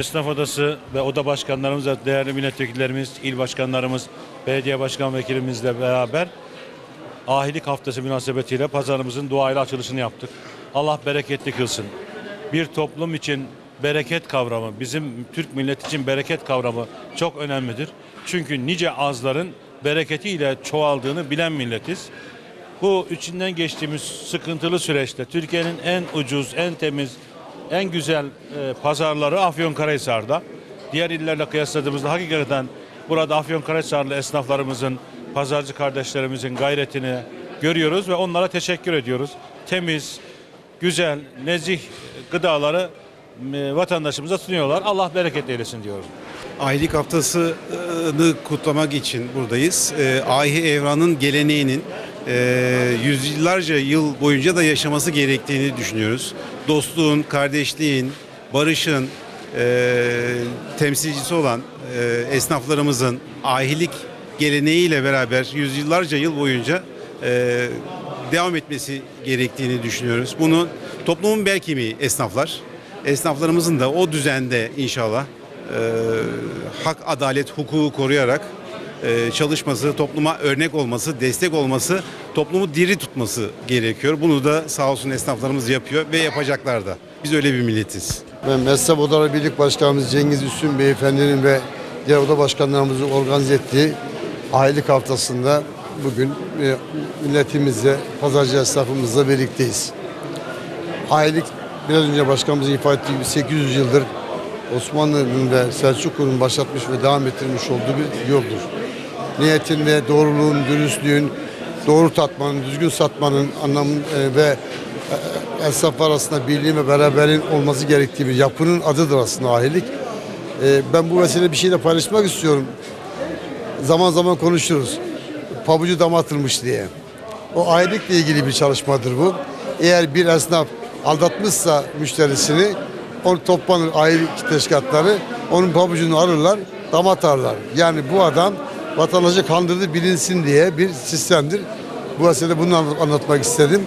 Esnaf Odası ve oda başkanlarımız ve değerli milletvekillerimiz, il başkanlarımız, belediye başkan vekilimizle beraber ahilik haftası münasebetiyle pazarımızın duayla açılışını yaptık. Allah bereketli kılsın. Bir toplum için bereket kavramı, bizim Türk milleti için bereket kavramı çok önemlidir. Çünkü nice azların bereketiyle çoğaldığını bilen milletiz. Bu içinden geçtiğimiz sıkıntılı süreçte Türkiye'nin en ucuz, en temiz, en güzel e, pazarları Afyonkarahisar'da. Diğer illerle kıyasladığımızda hakikaten burada Afyonkarahisarlı esnaflarımızın, pazarcı kardeşlerimizin gayretini görüyoruz ve onlara teşekkür ediyoruz. Temiz, güzel, nezih gıdaları e, vatandaşımıza sunuyorlar. Allah bereket eylesin diyorum. Aylık haftasını kutlamak için buradayız. Ee, Ahi Evran'ın geleneğinin e, yüzyıllarca yıl boyunca da yaşaması gerektiğini düşünüyoruz. Dostluğun, kardeşliğin, barışın e, temsilcisi olan e, esnaflarımızın ahilik geleneğiyle beraber yüzyıllarca yıl boyunca e, devam etmesi gerektiğini düşünüyoruz. Bunu toplumun bel kemiği esnaflar. Esnaflarımızın da o düzende inşallah e, hak, adalet, hukuku koruyarak çalışması, topluma örnek olması, destek olması, toplumu diri tutması gerekiyor. Bunu da sağ olsun esnaflarımız yapıyor ve yapacaklar da. Biz öyle bir milletiz. Ben Mezhep Odaları Birlik Başkanımız Cengiz Üstün Beyefendinin ve diğer oda başkanlarımızın organize ettiği aylık haftasında bugün e, milletimizle, pazarcı esnafımızla birlikteyiz. Aylık biraz önce başkanımızın ifade ettiği gibi 800 yıldır Osmanlı'nın ve Selçuklu'nun başlatmış ve devam ettirmiş olduğu bir yoldur. Niyetin ve doğruluğun, dürüstlüğün, doğru tatmanın, düzgün satmanın anlamı e, ve esnaf arasında birliğin ve beraberliğin olması gerektiği bir yapının adıdır aslında ahilik. E, ben bu vesile bir şey de paylaşmak istiyorum. Zaman zaman konuşuruz. Pabucu damatılmış diye. O ahilikle ilgili bir çalışmadır bu. Eğer bir esnaf aldatmışsa müşterisini onu toplanır ahilik teşkilatları onun pabucunu alırlar damatarlar. Yani bu adam vatandaşı kandırdı bilinsin diye bir sistemdir. Bu vesilede bunu anlat- anlatmak istedim.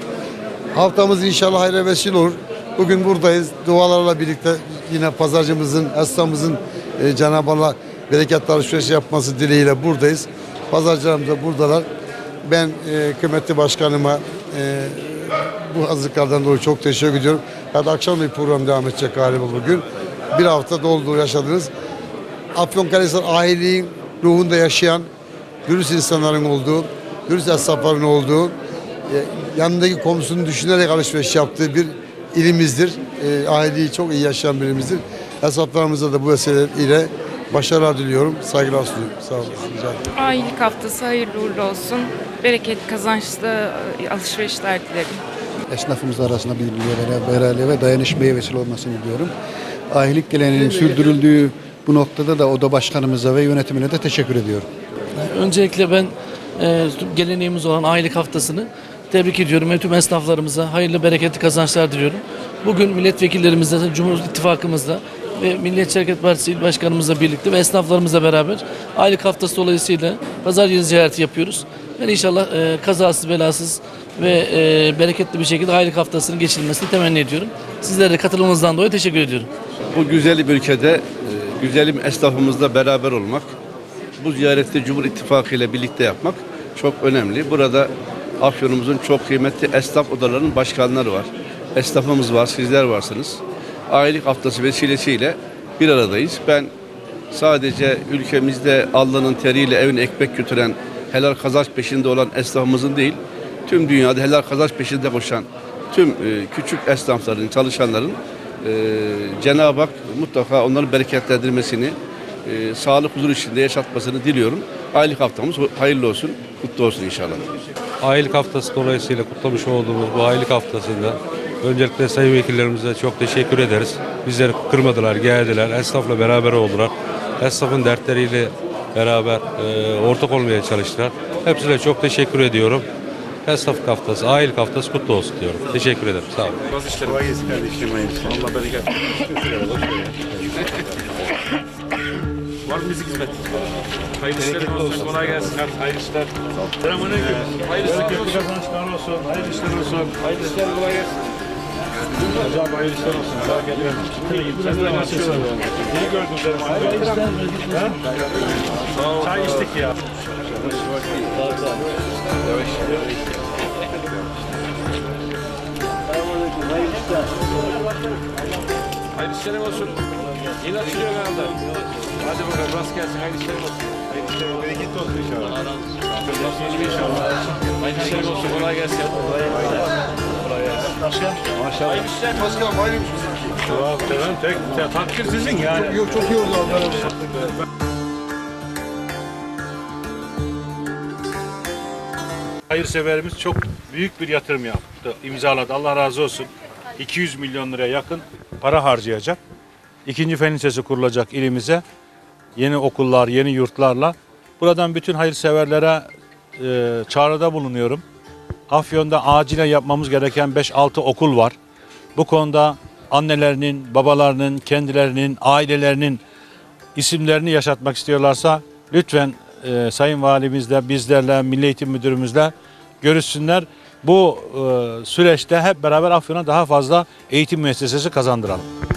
Haftamız inşallah hayra vesile olur. Bugün buradayız. Dualarla birlikte yine pazarcımızın, esnafımızın e, Cenab-ı Allah bereketli alışveriş yapması dileğiyle buradayız. Pazarcılarımız da buradalar. Ben e, kıymetli başkanıma e, bu hazırlıklardan dolayı çok teşekkür ediyorum. Hadi akşam bir program devam edecek galiba bugün. Bir hafta doldu yaşadınız. Afyonkarahisar ahiliğin ruhunda yaşayan dürüst insanların olduğu, dürüst esnafların olduğu, e, yanındaki komşusunu düşünerek alışveriş yaptığı bir ilimizdir. E, aileyi çok iyi yaşayan birimizdir. Esnaflarımıza da bu vesileyle başarılar diliyorum, saygılar sunuyorum. Sağ olun. Ailelik haftası hayırlı uğurlu olsun. Bereket kazançlı e, alışverişler dilerim. esnafımız arasında birliğe, beraberliğe ve dayanışmaya vesile olmasını diliyorum. Ahilik geleneğinin sürdürüldüğü bu noktada da oda başkanımıza ve yönetimine de teşekkür ediyorum. Öncelikle ben e, geleneğimiz olan aylık haftasını tebrik ediyorum ve tüm esnaflarımıza hayırlı bereketli kazançlar diliyorum. Bugün milletvekillerimizle, Cumhur İttifakımızla ve Milliyetçi Hareket Partisi İl Başkanımızla birlikte ve esnaflarımızla beraber aylık haftası dolayısıyla pazar yeri ziyareti yapıyoruz. Ben inşallah e, kazasız belasız ve e, bereketli bir şekilde aylık haftasının geçirilmesini temenni ediyorum. Sizlere de katılımınızdan dolayı teşekkür ediyorum. Bu güzel bir ülkede güzelim esnafımızla beraber olmak, bu ziyareti Cumhur İttifakı ile birlikte yapmak çok önemli. Burada Afyon'umuzun çok kıymetli esnaf odalarının başkanları var. Esnafımız var, sizler varsınız. Aylık haftası vesilesiyle bir aradayız. Ben sadece ülkemizde Allah'ın teriyle evine ekmek götüren, helal kazanç peşinde olan esnafımızın değil, tüm dünyada helal kazanç peşinde koşan tüm e, küçük esnafların, çalışanların Cenab-ı Hak mutlaka onların bereketlendirmesini, e, sağlık huzur içinde yaşatmasını diliyorum. Aylık haftamız hayırlı olsun, kutlu olsun inşallah. Aylık haftası dolayısıyla kutlamış olduğumuz bu aylık haftasında öncelikle sayın vekillerimize çok teşekkür ederiz. Bizleri kırmadılar, geldiler, esnafla beraber oldular. Esnafın dertleriyle beraber e, ortak olmaya çalıştılar. Hepsine çok teşekkür ediyorum. Esnaf haftası, aylık haftası kutlu olsun diyorum. Teşekkür ederim. Sağ olun. Var mı müzik hizmet? Hayırlı işler olsun. Kolay gelsin. Hayırlı işler. Selamünaleyküm. Hayırlı işler olsun. Kazançlar olsun, hayırlı işler olsun. Hayırlı işler kolay gelsin. Hocam hayırlı işler olsun. Merak ediyorum. Sen de nasılsın? İyi gördüm seni. Hayırlı işler. Çay içtik ya. Hayırlı işlerin olsun. Yine açılıyor herhalde. Hadi bakalım rast gelsin. Hayırlı işlerin olsun. Hayırlı işlerin olsun. Bereketli olsun inşallah. Olsun inşallah. Hayırlı işlerin olsun. Kolay gelsin. Kolay gelsin. Maşallah. Hayırlı işler. Başkanım aynıymış bizimki. Tamam canım. Tek, takdir sizin yani. Yok çok iyi oldu abi. Hayırseverimiz çok büyük bir yatırım yaptı, imzaladı. Allah razı olsun. 200 milyon liraya yakın para harcayacak. İkinci fen lisesi kurulacak ilimize. Yeni okullar, yeni yurtlarla. Buradan bütün hayırseverlere e, çağrıda bulunuyorum. Afyon'da acilen yapmamız gereken 5-6 okul var. Bu konuda annelerinin, babalarının, kendilerinin, ailelerinin isimlerini yaşatmak istiyorlarsa lütfen e, Sayın Valimizle, bizlerle, Milli Eğitim Müdürümüzle görüşsünler. Bu e, süreçte hep beraber Afyon'a daha fazla eğitim müessesesi kazandıralım.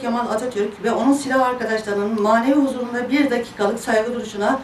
Kemal Atatürk ve onun silah arkadaşlarının manevi huzurunda bir dakikalık saygı duruşuna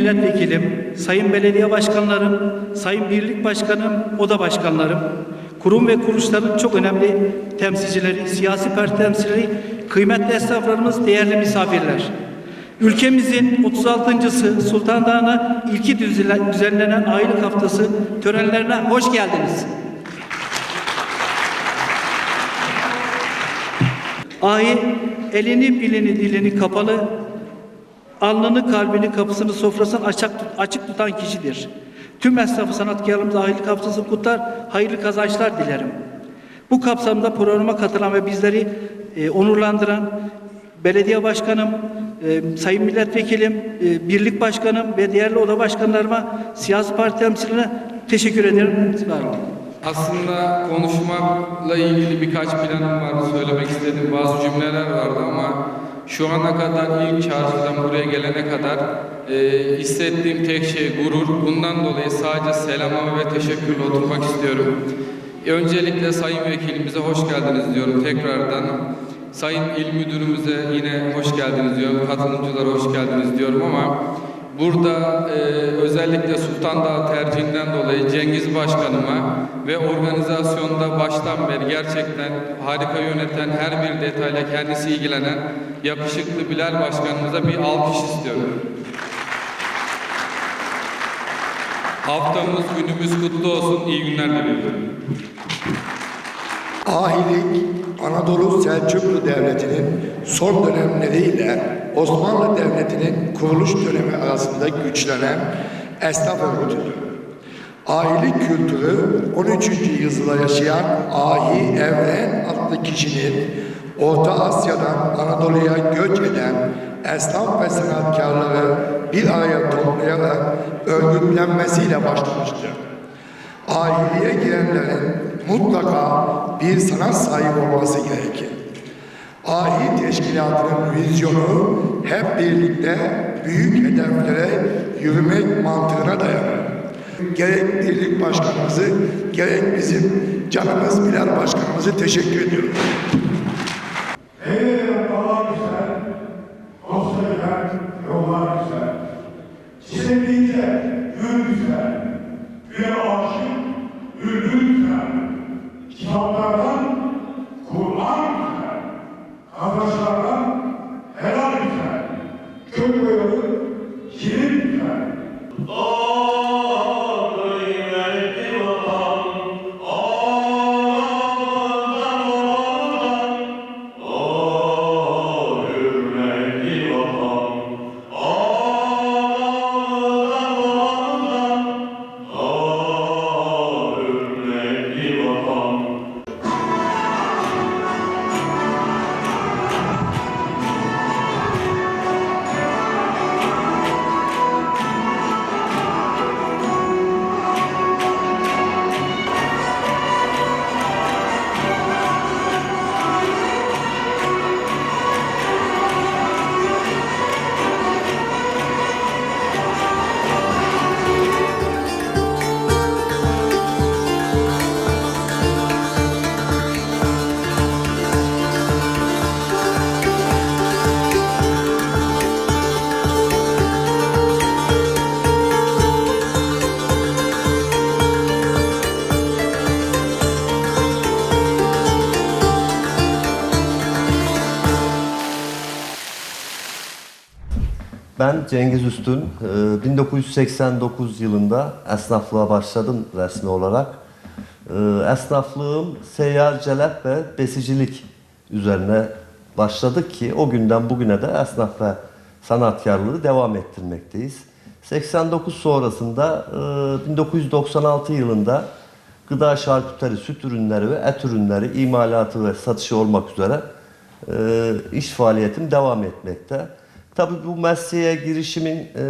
Milletvekilim, Sayın Belediye Başkanlarım, Sayın Birlik Başkanım, Oda Başkanlarım, kurum ve kuruluşların çok önemli temsilcileri, siyasi parti temsilcileri, kıymetli esnaflarımız, değerli misafirler. Ülkemizin 36.sı Sultan Dağı'na ilki düzenlenen aylık haftası törenlerine hoş geldiniz. Ahi elini bilini dilini kapalı, alnını kalbini kapısını sofrasını açık, açık tutan kişidir. Tüm esnafı sanatkarlarımız ahilik haftası kutlar, hayırlı kazançlar dilerim. Bu kapsamda programa katılan ve bizleri e, onurlandıran belediye başkanım, e, sayın milletvekilim, e, birlik başkanım ve değerli oda başkanlarıma, siyasi parti temsilcilerine teşekkür ederim. Sağ olun. Aslında konuşmakla ilgili birkaç planım vardı, söylemek istediğim bazı cümleler vardı ama şu ana kadar ilk çarşıdan buraya gelene kadar e, hissettiğim tek şey gurur. Bundan dolayı sadece selamlama ve teşekkürle oturmak istiyorum. Öncelikle Sayın Vekilimize hoş geldiniz diyorum tekrardan. Sayın İl Müdürümüze yine hoş geldiniz diyorum. Katılımcılara hoş geldiniz diyorum ama Burada e, özellikle Sultan Dağı tercihinden dolayı Cengiz Başkanıma ve organizasyonda baştan beri gerçekten harika yöneten her bir detayla kendisi ilgilenen yakışıklı Bilal Başkanımıza bir alkış istiyorum. Haftamız günümüz kutlu olsun. İyi günler diliyorum. Ahilik, Anadolu Selçuklu Devleti'nin son dönemleriyle Osmanlı Devleti'nin kuruluş dönemi arasında güçlenen esnaf örgütüdür. Ahilik kültürü 13. yüzyılda yaşayan Ahi Evren adlı kişinin Orta Asya'dan Anadolu'ya göç eden esnaf ve sanatkarları bir araya toplayarak örgütlenmesiyle başlamıştır. Ahiliye girenlerin mutlaka bir sanat sahibi olması gerekir. Ahi teşkilatının vizyonu hep birlikte büyük hedeflere yürümek mantığına dayanır. Gerek birlik başkanımızı, gerek bizim canımız Bilal başkanımızı teşekkür ediyorum. Çizebilince gül güzel. Güle aşık, bülbül güzel. Ben Cengiz Üstün. Ee, 1989 yılında esnaflığa başladım resmi olarak. Ee, Esnaflığım seyyarcelep ve besicilik üzerine başladık ki o günden bugüne de esnaf ve sanatkarlığı devam ettirmekteyiz. 89 sonrasında e, 1996 yılında gıda şarküteri, süt ürünleri ve et ürünleri imalatı ve satışı olmak üzere e, iş faaliyetim devam etmekte. Tabii bu mesleğe girişimin e,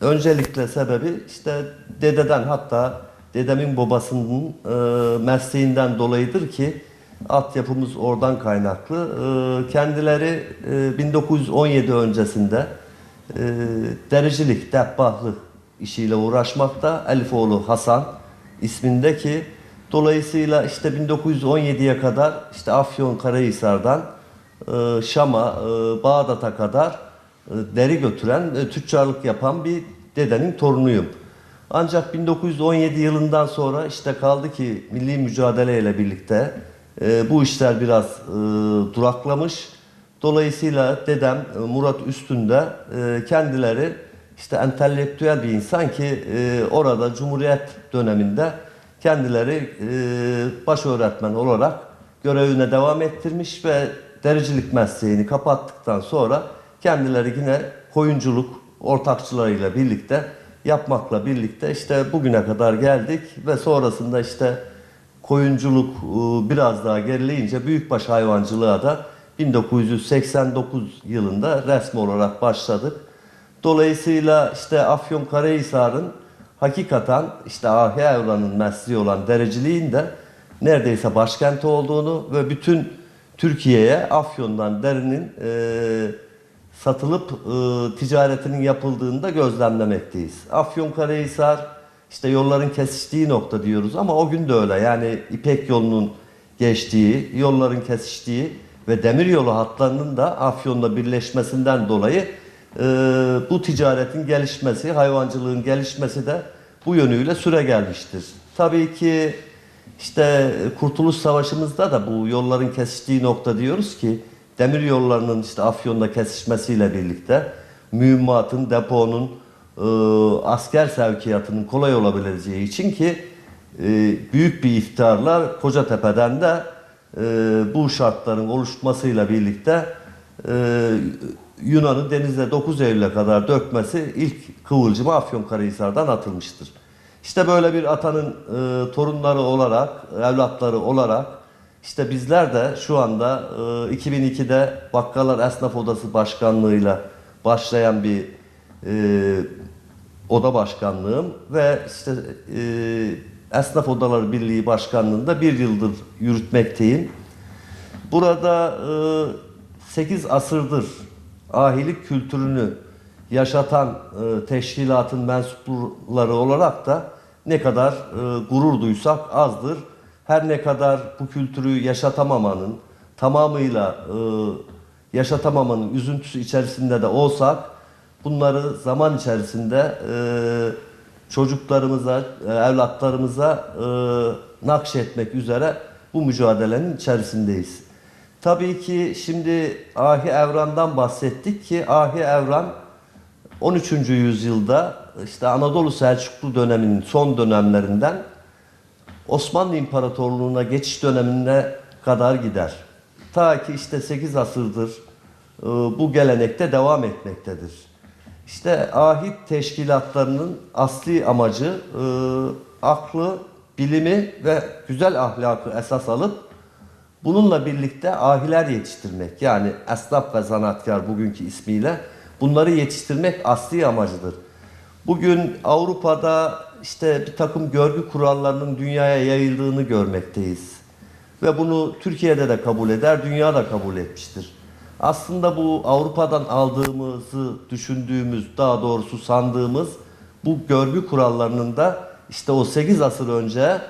öncelikle sebebi işte dededen hatta dedemin babasının e, mesleğinden dolayıdır ki altyapımız oradan kaynaklı. E, kendileri e, 1917 öncesinde e, dericilik, debbahlık işiyle uğraşmakta. Elifoğlu Hasan isminde ki dolayısıyla işte 1917'ye kadar işte Afyon Karahisar'dan Şam'a, e, Bağdat'a kadar e, deri götüren, e, tüccarlık yapan bir dedenin torunuyum. Ancak 1917 yılından sonra işte kaldı ki milli mücadele ile birlikte e, bu işler biraz e, duraklamış. Dolayısıyla dedem e, Murat Üstün'de e, kendileri işte entelektüel bir insan ki e, orada Cumhuriyet döneminde kendileri e, baş öğretmen olarak görevine devam ettirmiş ve dericilik mesleğini kapattıktan sonra kendileri yine koyunculuk ortakçılarıyla birlikte yapmakla birlikte işte bugüne kadar geldik ve sonrasında işte koyunculuk e, biraz daha gerileyince büyükbaş hayvancılığa da 1989 yılında resmi olarak başladık. Dolayısıyla işte Afyonkarahisar'ın hakikaten işte Ahi Evran'ın mesleği olan dereciliğin de neredeyse başkenti olduğunu ve bütün Türkiye'ye Afyon'dan derinin e, satılıp e, ticaretinin yapıldığını da gözlemlemekteyiz. Afyonkarahisar işte yolların kesiştiği nokta diyoruz ama o gün de öyle. Yani İpek yolunun geçtiği, yolların kesiştiği ve demiryolu hatlarının da Afyon'la birleşmesinden dolayı e, bu ticaretin gelişmesi, hayvancılığın gelişmesi de bu yönüyle süre gelmiştir. Tabii ki işte Kurtuluş Savaşı'mızda da bu yolların kesiştiği nokta diyoruz ki demir yollarının işte Afyon'da kesişmesiyle birlikte mühimmatın, deponun, e, asker sevkiyatının kolay olabileceği için ki e, büyük bir iftiharla Kocatepe'den de e, bu şartların oluşmasıyla birlikte e, Yunan'ın denize 9 Eylül'e kadar dökmesi ilk kıvılcımı Afyonkarahisar'dan atılmıştır. İşte böyle bir atanın e, torunları olarak, evlatları olarak işte bizler de şu anda e, 2002'de Bakkallar Esnaf Odası Başkanlığı'yla başlayan bir e, oda başkanlığım ve işte e, Esnaf Odaları Birliği Başkanlığı'nda bir yıldır yürütmekteyim. Burada e, 8 asırdır ahilik kültürünü yaşatan e, teşkilatın mensupları olarak da ne kadar e, gurur duysak azdır. Her ne kadar bu kültürü yaşatamamanın, tamamıyla e, yaşatamamanın üzüntüsü içerisinde de olsak, bunları zaman içerisinde e, çocuklarımıza, e, evlatlarımıza e, nakşetmek üzere bu mücadelenin içerisindeyiz. Tabii ki şimdi Ahi Evran'dan bahsettik ki Ahi Evran 13. yüzyılda işte Anadolu Selçuklu döneminin son dönemlerinden Osmanlı İmparatorluğu'na geçiş dönemine kadar gider. Ta ki işte 8 asırdır e, bu gelenekte devam etmektedir. İşte ahit teşkilatlarının asli amacı e, aklı, bilimi ve güzel ahlakı esas alıp bununla birlikte ahiler yetiştirmek. Yani esnaf ve zanatkar bugünkü ismiyle bunları yetiştirmek asli amacıdır. Bugün Avrupa'da işte bir takım görgü kurallarının dünyaya yayıldığını görmekteyiz. Ve bunu Türkiye'de de kabul eder, dünya da kabul etmiştir. Aslında bu Avrupa'dan aldığımızı düşündüğümüz, daha doğrusu sandığımız bu görgü kurallarının da işte o 8 asır önce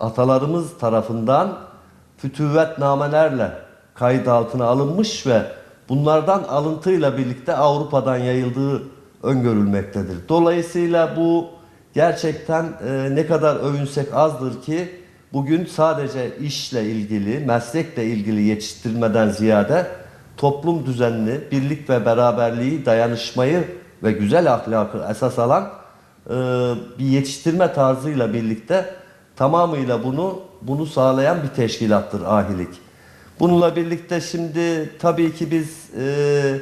atalarımız tarafından fütüvvetnamelerle kayıt altına alınmış ve bunlardan alıntıyla birlikte Avrupa'dan yayıldığı öngörülmektedir. Dolayısıyla bu gerçekten e, ne kadar övünsek azdır ki bugün sadece işle ilgili, meslekle ilgili yetiştirmeden ziyade toplum düzenini, birlik ve beraberliği, dayanışmayı ve güzel ahlakı esas alan e, bir yetiştirme tarzıyla birlikte tamamıyla bunu bunu sağlayan bir teşkilattır ahilik. Bununla birlikte şimdi tabii ki biz e,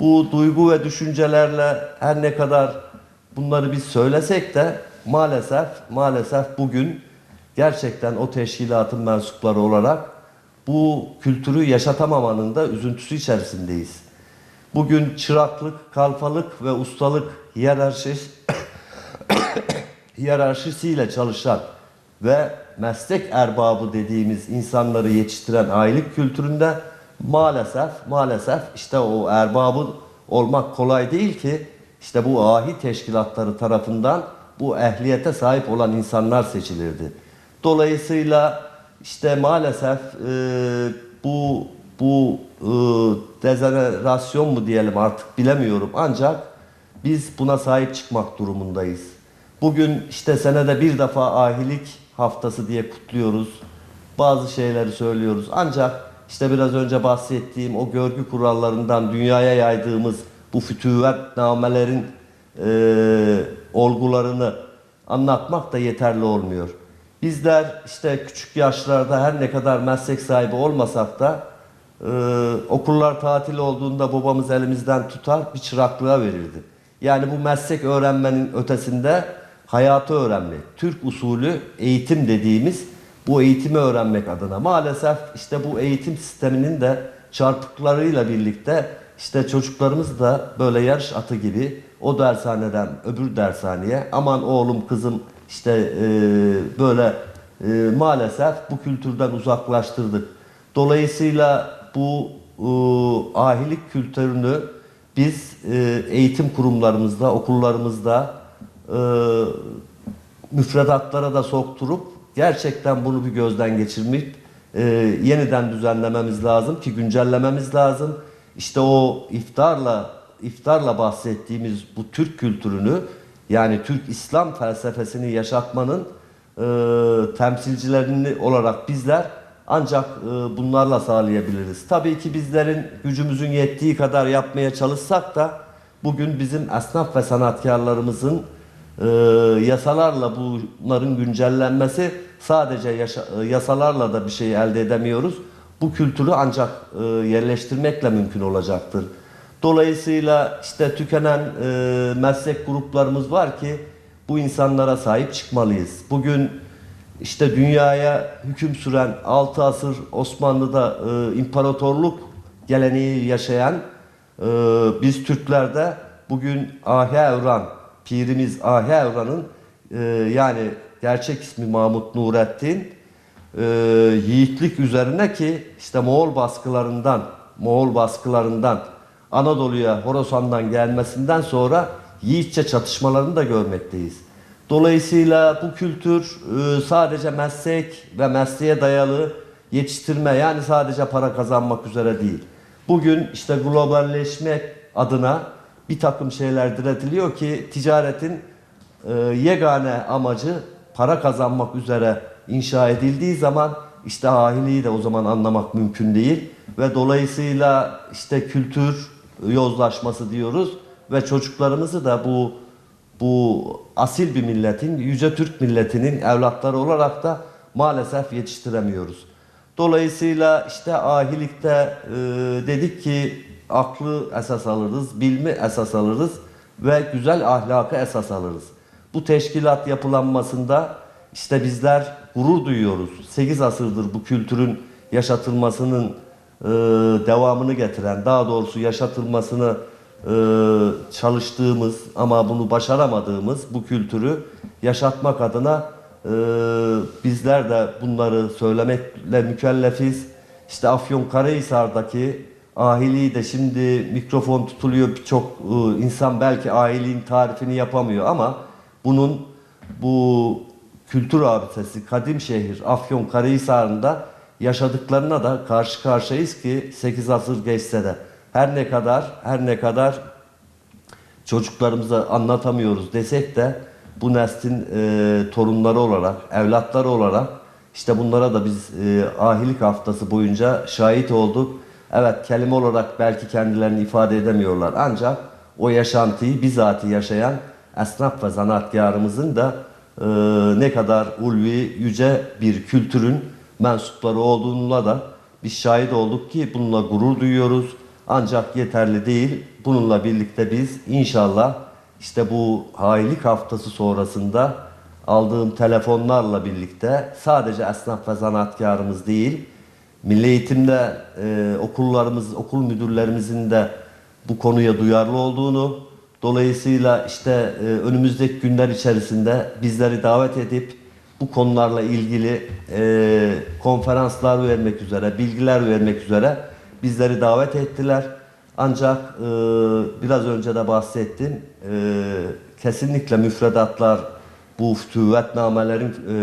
bu duygu ve düşüncelerle her ne kadar bunları biz söylesek de maalesef maalesef bugün gerçekten o teşkilatın mensupları olarak bu kültürü yaşatamamanın da üzüntüsü içerisindeyiz. Bugün çıraklık, kalfalık ve ustalık hiyerarşisi hiyerarşisiyle çalışan ve meslek erbabı dediğimiz insanları yetiştiren ailelik kültüründe maalesef maalesef işte o erbabı olmak kolay değil ki işte bu ahi teşkilatları tarafından bu ehliyete sahip olan insanlar seçilirdi. Dolayısıyla işte maalesef e, bu bu e, dezenerasyon mu diyelim artık bilemiyorum ancak biz buna sahip çıkmak durumundayız. Bugün işte senede bir defa ahilik haftası diye kutluyoruz. bazı şeyleri söylüyoruz. Ancak işte biraz önce bahsettiğim o görgü kurallarından dünyaya yaydığımız bu fütüvvetnamelerin e, olgularını anlatmak da yeterli olmuyor. Bizler işte küçük yaşlarda her ne kadar meslek sahibi olmasak da e, okullar tatil olduğunda babamız elimizden tutar bir çıraklığa verirdi. Yani bu meslek öğrenmenin ötesinde hayatı öğrenmek, Türk usulü eğitim dediğimiz bu eğitimi öğrenmek adına. Maalesef işte bu eğitim sisteminin de çarpıklarıyla birlikte işte çocuklarımız da böyle yarış atı gibi o dershaneden öbür dershaneye aman oğlum kızım işte e, böyle e, maalesef bu kültürden uzaklaştırdık. Dolayısıyla bu e, ahilik kültürünü biz e, eğitim kurumlarımızda, okullarımızda e, müfredatlara da sokturup gerçekten bunu bir gözden geçirmek e, yeniden düzenlememiz lazım ki güncellememiz lazım. İşte o iftarla iftarla bahsettiğimiz bu Türk kültürünü yani Türk İslam felsefesini yaşatmanın e, temsilcilerini olarak bizler ancak e, bunlarla sağlayabiliriz. Tabii ki bizlerin gücümüzün yettiği kadar yapmaya çalışsak da bugün bizim esnaf ve sanatkarlarımızın e, yasalarla bunların güncellenmesi sadece yaşa- e, yasalarla da bir şey elde edemiyoruz. Bu kültürü ancak e, yerleştirmekle mümkün olacaktır. Dolayısıyla işte tükenen e, meslek gruplarımız var ki bu insanlara sahip çıkmalıyız. Bugün işte dünyaya hüküm süren 6 asır Osmanlı'da e, imparatorluk geleneği yaşayan e, biz Türklerde bugün Ahi Evran, pirimiz Ahi Evran'ın e, yani gerçek ismi Mahmut Nurettin e, yiğitlik üzerine ki işte Moğol baskılarından Moğol baskılarından Anadolu'ya Horasan'dan gelmesinden sonra yiğitçe çatışmalarını da görmekteyiz. Dolayısıyla bu kültür e, sadece meslek ve mesleğe dayalı yetiştirme yani sadece para kazanmak üzere değil. Bugün işte globalleşmek adına bir takım şeyler diretiliyor ki ticaretin e, yegane amacı para kazanmak üzere inşa edildiği zaman işte ahiliği de o zaman anlamak mümkün değil ve dolayısıyla işte kültür yozlaşması diyoruz ve çocuklarımızı da bu bu asil bir milletin, yüce Türk milletinin evlatları olarak da maalesef yetiştiremiyoruz. Dolayısıyla işte ahilikte e, dedik ki aklı esas alırız, bilmi esas alırız ve güzel ahlakı esas alırız. Bu teşkilat yapılanmasında işte bizler gurur duyuyoruz. 8 asırdır bu kültürün yaşatılmasının e, devamını getiren, daha doğrusu yaşatılmasını e, çalıştığımız ama bunu başaramadığımız bu kültürü yaşatmak adına e, bizler de bunları söylemekle mükellefiz. İşte Afyonkarahisar'daki ahiliği de şimdi mikrofon tutuluyor birçok e, insan belki ahiliğin tarifini yapamıyor ama bunun bu kültür abidesi kadim şehir Afyonkarahisar'ında yaşadıklarına da karşı karşıyayız ki 8 asır geçse de her ne kadar her ne kadar çocuklarımıza anlatamıyoruz desek de bu neslin e, torunları olarak, evlatları olarak işte bunlara da biz e, ahilik haftası boyunca şahit olduk. Evet kelime olarak belki kendilerini ifade edemiyorlar ancak o yaşantıyı bizatihi yaşayan esnaf ve zanaatkarımızın da e, ne kadar ulvi, yüce bir kültürün mensupları olduğuna da biz şahit olduk ki bununla gurur duyuyoruz. Ancak yeterli değil. Bununla birlikte biz inşallah işte bu hailik haftası sonrasında aldığım telefonlarla birlikte sadece esnaf ve zanaatkarımız değil, Milli Eğitim'de e, okullarımız, okul müdürlerimizin de bu konuya duyarlı olduğunu, dolayısıyla işte e, önümüzdeki günler içerisinde bizleri davet edip bu konularla ilgili e, konferanslar vermek üzere, bilgiler vermek üzere bizleri davet ettiler. Ancak e, biraz önce de bahsettim, e, kesinlikle müfredatlar bu fütüvvetnamelerin e,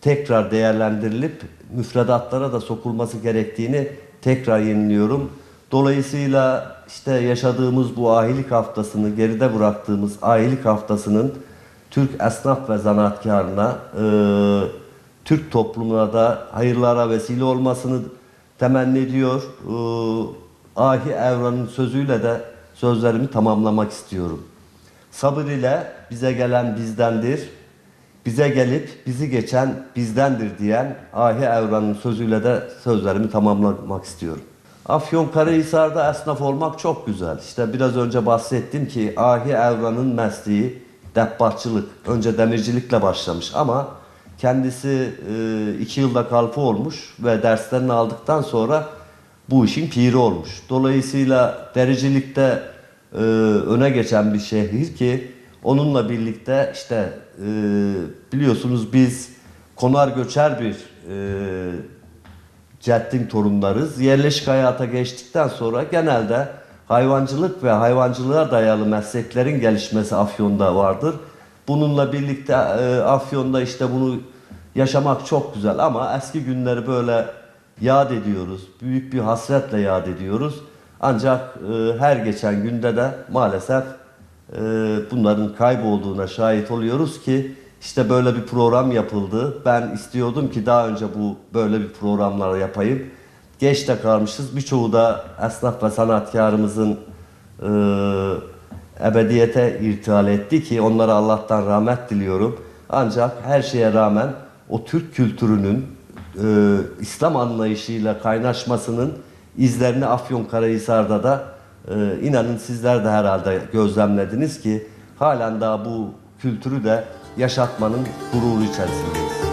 tekrar değerlendirilip müfredatlara da sokulması gerektiğini tekrar yeniliyorum. Dolayısıyla işte yaşadığımız bu ahilik haftasını, geride bıraktığımız ahilik haftasının Türk esnaf ve zanaatkarına e, Türk toplumuna da hayırlara vesile olmasını temenni ediyor. Ee, Ahi Evran'ın sözüyle de sözlerimi tamamlamak istiyorum. Sabır ile bize gelen bizdendir. Bize gelip bizi geçen bizdendir diyen Ahi Evran'ın sözüyle de sözlerimi tamamlamak istiyorum. Afyonkarahisar'da esnaf olmak çok güzel. İşte biraz önce bahsettim ki Ahi Evran'ın mesleği dehbahçılık. Önce demircilikle başlamış ama kendisi e, iki yılda kalfa olmuş ve derslerini aldıktan sonra bu işin piri olmuş. Dolayısıyla dericilikte e, öne geçen bir şehir ki onunla birlikte işte e, biliyorsunuz biz konar göçer bir e, ceddin torunlarız. Yerleşik hayata geçtikten sonra genelde hayvancılık ve hayvancılığa dayalı mesleklerin gelişmesi Afyon'da vardır. Bununla birlikte e, Afyon'da işte bunu yaşamak çok güzel ama eski günleri böyle yad ediyoruz. Büyük bir hasretle yad ediyoruz. Ancak e, her geçen günde de maalesef e, bunların kaybolduğuna şahit oluyoruz ki işte böyle bir program yapıldı. Ben istiyordum ki daha önce bu böyle bir programlar yapayım. Geç de kalmışız. Birçoğu da esnaf ve sanatkarımızın e, ebediyete irtihal etti ki onlara Allah'tan rahmet diliyorum. Ancak her şeye rağmen o Türk kültürünün e, İslam anlayışıyla kaynaşmasının izlerini Afyonkarahisar'da da e, inanın sizler de herhalde gözlemlediniz ki halen daha bu kültürü de yaşatmanın gururu içerisindeyiz.